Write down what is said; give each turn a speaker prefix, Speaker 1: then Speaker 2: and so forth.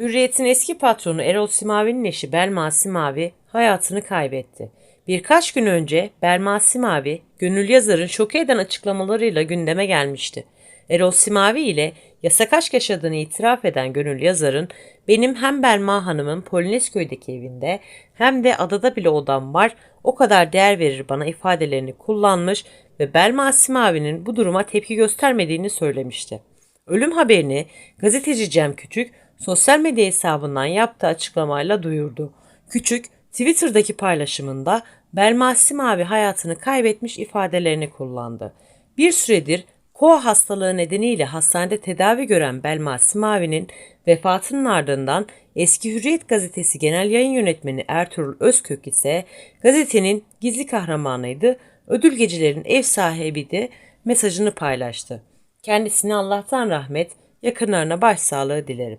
Speaker 1: Hürriyet'in eski patronu Erol Simavi'nin eşi Belma Simavi hayatını kaybetti. Birkaç gün önce Belma Simavi, Gönül Yazar'ın şok eden açıklamalarıyla gündeme gelmişti. Erol Simavi ile yasak aşk yaşadığını itiraf eden Gönül Yazar'ın benim hem Belma Hanım'ın Polonezköy'deki evinde hem de adada bile odam var o kadar değer verir bana ifadelerini kullanmış ve Belma Simavi'nin bu duruma tepki göstermediğini söylemişti. Ölüm haberini gazeteci Cem Küçük sosyal medya hesabından yaptığı açıklamayla duyurdu. Küçük Twitter'daki paylaşımında Belma Simavi hayatını kaybetmiş ifadelerini kullandı. Bir süredir koa hastalığı nedeniyle hastanede tedavi gören Belma Simavi'nin vefatının ardından eski Hürriyet gazetesi genel yayın yönetmeni Ertuğrul Özkök ise gazetenin gizli kahramanıydı, ödül gecelerinin ev sahibiydi mesajını paylaştı. Kendisine Allah'tan rahmet, yakınlarına başsağlığı dilerim.